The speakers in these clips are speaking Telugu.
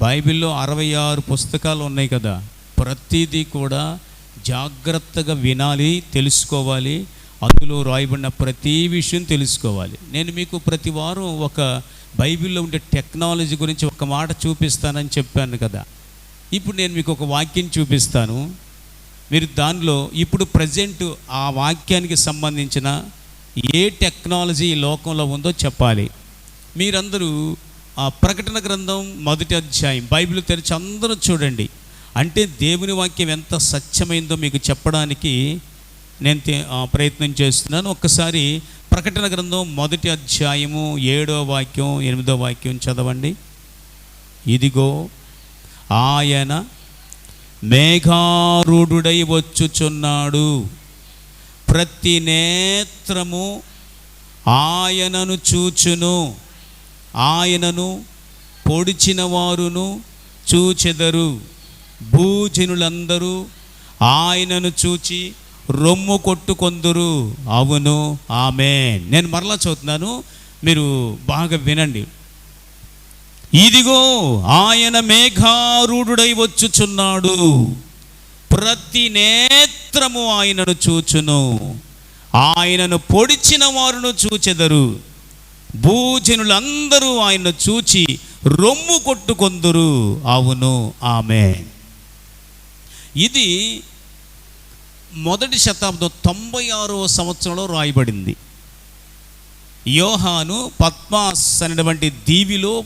బైబిల్లో అరవై ఆరు పుస్తకాలు ఉన్నాయి కదా. ప్రతిదీ కూడా జాగ్రత్తగా వినాలి తెలుసుకోవాలి. అందులో రాయబడిన ప్రతి విషయం తెలుసుకోవాలి. నేను మీకు ప్రతి వారం ఒక బైబిల్లో ఉండే టెక్నాలజీ గురించి ఒక మాట చూపిస్తానని చెప్పాను కదా. ఇప్పుడు నేను మీకు ఒక వాక్యం చూపిస్తాను. మీరు దానిలో ఇప్పుడు ప్రజెంట్ ఆ వాక్యానికి సంబంధించిన ఏ టెక్నాలజీ ఈ లోకంలో ఉందో చెప్పాలి. మీరందరూ ఆ ప్రకటన గ్రంథం మొదటి అధ్యాయం. బైబిల్ తెరిచి అందరూ చూడండి. అంటే దేవుని వాక్యం ఎంత సత్యమైందో మీకు చెప్పడానికి నేను ప్రయత్నం చేస్తున్నాను. ఒక్కసారి ప్రకటన గ్రంథం మొదటి అధ్యాయము ఏడో వాక్యం ఎనిమిదో వాక్యం చదవండి. ఇదిగో ఆయన మేఘారూఢుడై వచ్చుచున్నాడు. ప్రతి నేత్రము ఆయనను చూచును. ఆయనను పొడిచిన వారును చూచెదరు. భూజనులందరూ ఆయనను చూచి రొమ్ము కొట్టుకొందురు. అవును ఆమె నేను మరలా చదువుతున్నాను మీరు బాగా వినండి. ఇదిగో ఆయన మేఘారూఢుడై వచ్చుచున్నాడు. ప్రతి నేత్రము ఆయనను చూచును. ఆయనను పొడిచిన వారును చూచెదరు. భూజనులందరూ ఆయన చూచి రొమ్ము కొట్టుకొందురు. అవును ఆమె. ఇది మొదటి శతాబ్దం తొంభై ఆరవ సంవత్సరంలో రాయబడింది. యోహాను పద్మాస్ అనేటువంటి దీవిలో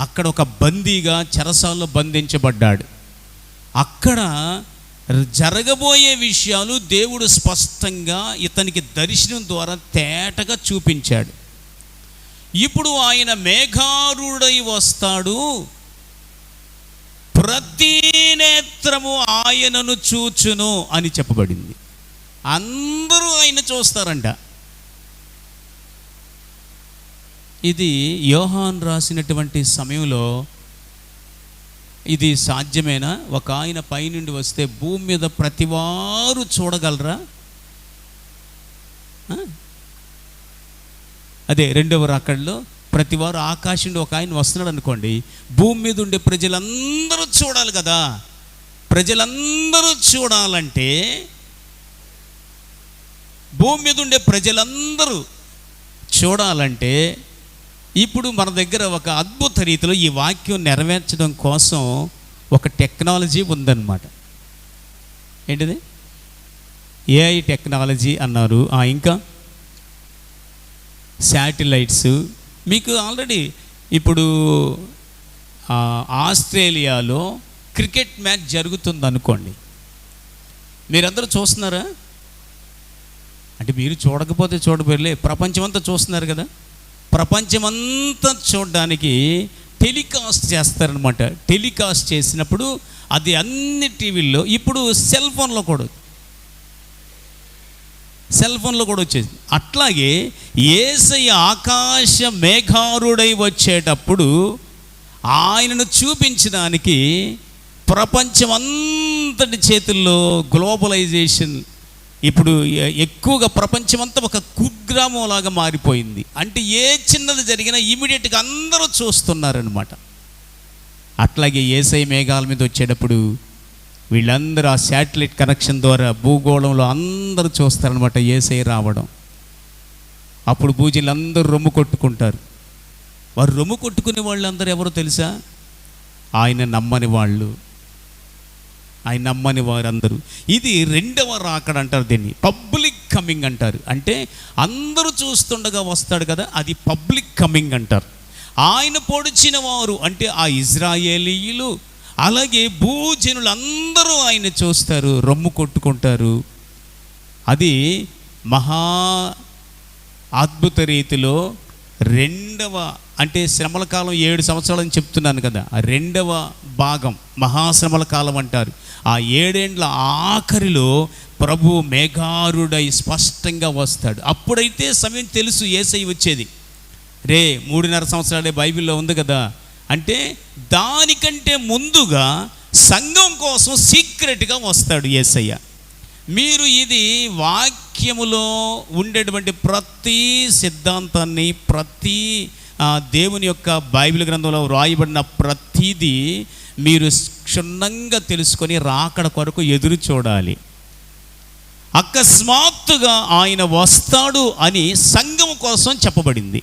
అక్కడ ఒక బందీగా చెరసాల్లో బంధించబడ్డాడు. అక్కడ జరగబోయే విషయాలు దేవుడు స్పష్టంగా ఇతనికి దర్శనం ద్వారా తేటగా చూపించాడు. ఇప్పుడు ఆయన మేఘారుడై వస్తాడు. ప్రతి నేత్రము ఆయనను చూచును అని చెప్పబడింది. అందరూ ఆయన చూస్తారంట. ఇది యోహాన్ రాసినటువంటి సమయంలో ఇది సాధ్యమేనా? ఒక ఆయన పైనుండి వస్తే భూమి మీద ప్రతివారు చూడగలరా? అదే రెండవ రాకడలో ప్రతివారు ఆకాశం ఒక ఆయన వస్తున్నాడు అనుకోండి భూమి మీద ఉండే ప్రజలందరూ చూడాలి కదా. ప్రజలందరూ చూడాలంటే భూమి మీద ఉండే ప్రజలందరూ చూడాలంటే ఇప్పుడు మన దగ్గర ఒక అద్భుత రీతిలో ఈ వాక్యం నెరవేర్చడం కోసం ఒక టెక్నాలజీ ఉందన్నమాట. ఏంటిది? ఏఐ టెక్నాలజీ అన్నారు. ఆ, ఇంకా? శాటిలైట్స్. మీకు ఆల్రెడీ ఇప్పుడు ఆస్ట్రేలియాలో క్రికెట్ మ్యాచ్ జరుగుతుంది అనుకోండి మీరందరూ చూస్తున్నారా? అంటే మీరు చూడకపోతే చూడబోయలే ప్రపంచమంతా చూస్తున్నారు కదా? ప్రపంచమంతా చూడడానికి టెలికాస్ట్ చేస్తారనమాట టెలికాస్ట్ చేసినప్పుడు అది అన్ని టీవీల్లో ఇప్పుడు సెల్ ఫోన్లో కూడా. సెల్ ఫోన్లో కూడా వచ్చేది. అట్లాగే ఏసయ్య ఆకాశ మేఘారుడై వచ్చేటప్పుడు ఆయనను చూపించడానికి ప్రపంచమంతటి చేతుల్లో గ్లోబలైజేషన్ ఇప్పుడు ఎక్కువగా ప్రపంచమంతా ఒక కుగ్రామంలాగా మారిపోయింది. అంటే ఏ చిన్నది జరిగినా ఇమీడియట్గా అందరూ చూస్తున్నారనమాట అట్లాగే ఏసై మేఘాల మీద వచ్చేటప్పుడు వీళ్ళందరూ ఆ శాటిలైట్ కనెక్షన్ ద్వారా భూగోళంలో అందరూ చూస్తారనమాట ఏసై రావడం. అప్పుడు పూజలందరూ రొమ్ము కొట్టుకుంటారు. వారు రొమ్ము కొట్టుకునే వాళ్ళందరూ ఎవరో తెలుసా? ఆయన నమ్మని వాళ్ళు. ఆయన నమ్మని వారందరూ. ఇది రెండవ రాకడ అంటారు దీన్ని. పబ్లిక్ కమింగ్ అంటారు. అంటే అందరూ చూస్తుండగా వస్తాడు కదా అది పబ్లిక్ కమింగ్ అంటారు. ఆయన పొడిచిన వారు అంటే ఆ ఇజ్రాయేలీయులు అలాగే భూజనులందరూ ఆయన చూస్తారు రొమ్ము కొట్టుకుంటారు. అది మహా అద్భుత రీతిలో రెండవ అంటే శ్రమల కాలం ఏడు సంవత్సరాలు అని చెప్తున్నాను కదా ఆ రెండవ భాగం మహాశ్రమల కాలం అంటారు. ఆ ఏడేండ్ల ఆఖరిలో ప్రభు మేఘారుడై స్పష్టంగా వస్తాడు. అప్పుడైతే సమయం తెలుసు ఏసై వచ్చేది. రే మూడున్నర సంవత్సరాలే బైబిల్లో ఉంది కదా అంటే దానికంటే ముందుగా సంఘం కోసం సీక్రెట్గా వస్తాడు ఏసయ్య. మీరు ఇది వాక్యములో ఉండేటువంటి ప్రతి సిద్ధాంతాన్ని ప్రతి ఆ, దేవుని యొక్క బైబిల్ గ్రంథంలో వ్రాయబడిన ప్రతిదీ మీరు క్షుణ్ణంగా తెలుసుకొని రాకడ కొరకు ఎదురు చూడాలి. అకస్మాత్తుగా ఆయన వస్తాడు అని సంఘం కోసం చెప్పబడింది.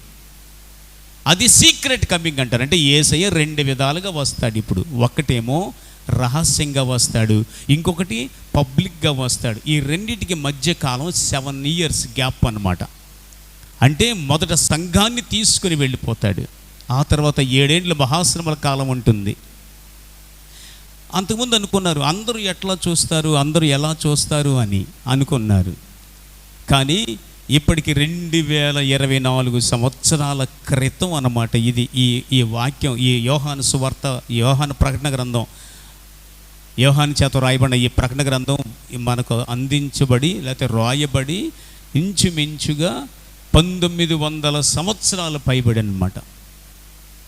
అది సీక్రెట్ కమింగ్ అంటారు. అంటే ఏసయ్య రెండు విధాలుగా వస్తాడు ఇప్పుడు. ఒకటేమో రహస్యంగా వస్తాడు. ఇంకొకటి పబ్లిక్గా వస్తాడు. ఈ రెండింటికి మధ్య కాలం సెవెన్ ఇయర్స్ గ్యాప్ అన్నమాట. అంటే మొదట సంఘాన్ని తీసుకుని వెళ్ళిపోతాడు. ఆ తర్వాత ఏడేండ్ల మహాశ్రమల కాలం ఉంటుంది. అంతకుముందు అనుకున్నారు అందరూ ఎట్లా చూస్తారు అందరూ ఎలా చూస్తారు అని అనుకున్నారు. కానీ ఇప్పటికి రెండు వేల ఇరవై నాలుగు సంవత్సరాల క్రితం అన్నమాట ఇది ఈ ఈ వాక్యం ఈ యోహాను సువార్త యోహాను ప్రకటన గ్రంథం. యోహాను చేత రాయబడిన ఈ ప్రకటన గ్రంథం మనకు అందించబడి లేకపోతే రాయబడి ఇంచుమించుగా పంతొమ్మిది వందల సంవత్సరాల పైబడి అనమాట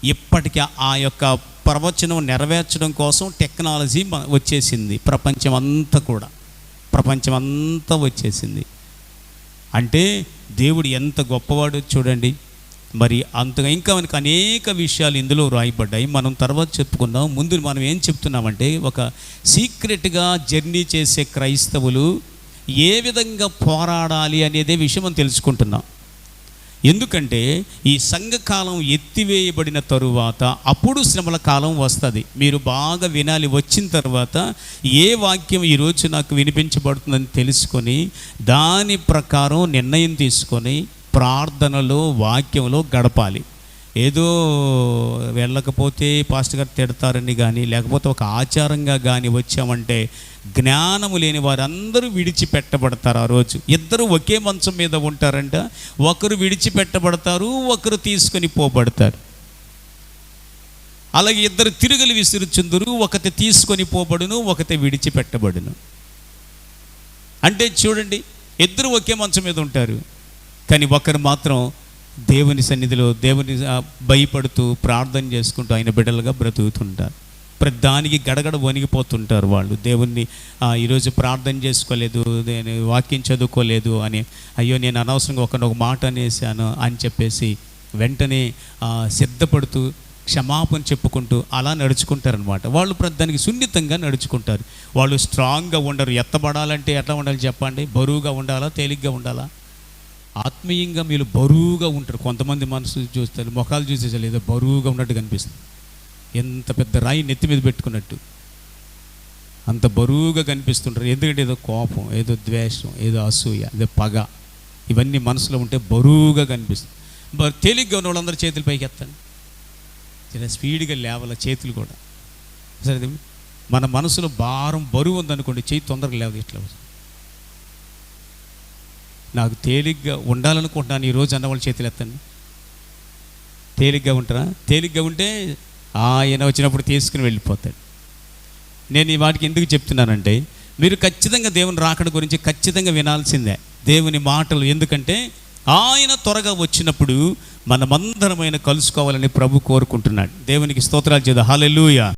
ఇప్పటికీ ఆ యొక్క ప్రవచనం నెరవేర్చడం కోసం టెక్నాలజీ వచ్చేసింది. ప్రపంచం అంతా కూడా. ప్రపంచం అంతా వచ్చేసింది. అంటే దేవుడు ఎంత గొప్పవాడో చూడండి. మరి అంతగా ఇంకా మనకు అనేక విషయాలు ఇందులో రాయబడ్డాయి. మనం తర్వాత చెప్పుకుందాం. ముందు మనం ఏం చెప్తున్నామంటే ఒక సీక్రెట్గా జర్నీ చేసే క్రైస్తవులు ఏ విధంగా పోరాడాలి అనేదే విషయం మనం తెలుసుకుంటున్నాం. ఎందుకంటే ఈ సంఘకాలం ఎత్తివేయబడిన తరువాత అప్పుడు శ్రమల కాలం వస్తుంది. మీరు బాగా వినాలి వచ్చిన తర్వాత ఏ వాక్యం ఈరోజు నాకు వినిపించబడుతుందని తెలుసుకొని దాని ప్రకారం నిర్ణయం తీసుకొని ప్రార్థనలో వాక్యంలో గడపాలి. ఏదో వెళ్ళకపోతే పాస్టర్ గారు తిడతారని కానీ లేకపోతే ఒక ఆచారంగా కానీ వచ్చామంటే జ్ఞానము లేని వారందరూ విడిచిపెట్టబడతారు ఆ రోజు. ఇద్దరు ఒకే మంచం మీద ఉంటారంట. ఒకరు విడిచిపెట్టబడతారు ఒకరు తీసుకొని పోబడతారు. అలాగే ఇద్దరు తిరుగులు విసురుచుందురు ఒకటి తీసుకొని పోబడును ఒకటి విడిచిపెట్టబడును. అంటే చూడండి ఇద్దరు ఒకే మంచం మీద ఉంటారు. కానీ ఒకరు మాత్రం దేవుని సన్నిధిలో దేవుని భయపడుతూ ప్రార్థన చేసుకుంటూ ఆయన బిడ్డలుగా బ్రతుకుతుంటారు. ప్రతి దానికి గడగడ వణిగిపోతుంటారు వాళ్ళు. దేవుణ్ణి ఈరోజు ప్రార్థన చేసుకోలేదు నేను వాక్యం చదువుకోలేదు అని అయ్యో నేను అనవసరంగా ఒక ఒక మాట అనేసాను అని చెప్పేసి వెంటనే సిద్ధపడుతూ క్షమాపణ చెప్పుకుంటూ అలా నడుచుకుంటారనమాట వాళ్ళు దానికి సున్నితంగా నడుచుకుంటారు. వాళ్ళు స్ట్రాంగ్గా ఉండరు. ఎత్తబడాలంటే ఎట్లా ఉండాలి చెప్పండి? బరువుగా ఉండాలా? తేలిగ్గా ఉండాలా? ఆత్మీయంగా మీరు బరువుగా ఉంటారు. కొంతమంది మనసు చూస్తారు ముఖాలు చూసేసారు ఏదో బరువుగా ఉన్నట్టు కనిపిస్తుంది. ఎంత పెద్ద రాయి నెత్తి మీద పెట్టుకున్నట్టు. అంత బరువుగా కనిపిస్తుంటారు. ఎందుకంటే ఏదో కోపం ఏదో ద్వేషం ఏదో అసూయ ఏదో పగ ఇవన్నీ మనసులో ఉంటే బరువుగా కనిపిస్తుంది. బరు తేలిగ్గా ఉన్న వాళ్ళందరూ చేతులు పైకి ఎత్తండి. చాలా స్పీడ్గా లేవాల చేతులు కూడా. సరే మన మనసులో భారం బరువు ఉందనుకోండి చేయి తొందరగా లేవదు ఇట్లా నాకు తేలిగ్గా ఉండాలనుకుంటున్నాను ఈరోజు అన్నవాళ్ళు చేతులు ఎత్తండి తేలిగ్గా ఉంటారా? తేలిగ్గా ఉంటే ఆయన వచ్చినప్పుడు తీసుకుని వెళ్ళిపోతాడు. నేను ఈ వాటికి ఎందుకు చెప్తున్నానంటే మీరు ఖచ్చితంగా దేవుని రాకడ గురించి ఖచ్చితంగా వినాల్సిందే. దేవుని మాటలు ఎందుకంటే ఆయన త్వరగా వచ్చినప్పుడు మనమందరమైన కలుసుకోవాలని ప్రభు కోరుకుంటున్నాడు. దేవునికి స్తోత్రాలు చేద్దాం. హాలెలుయా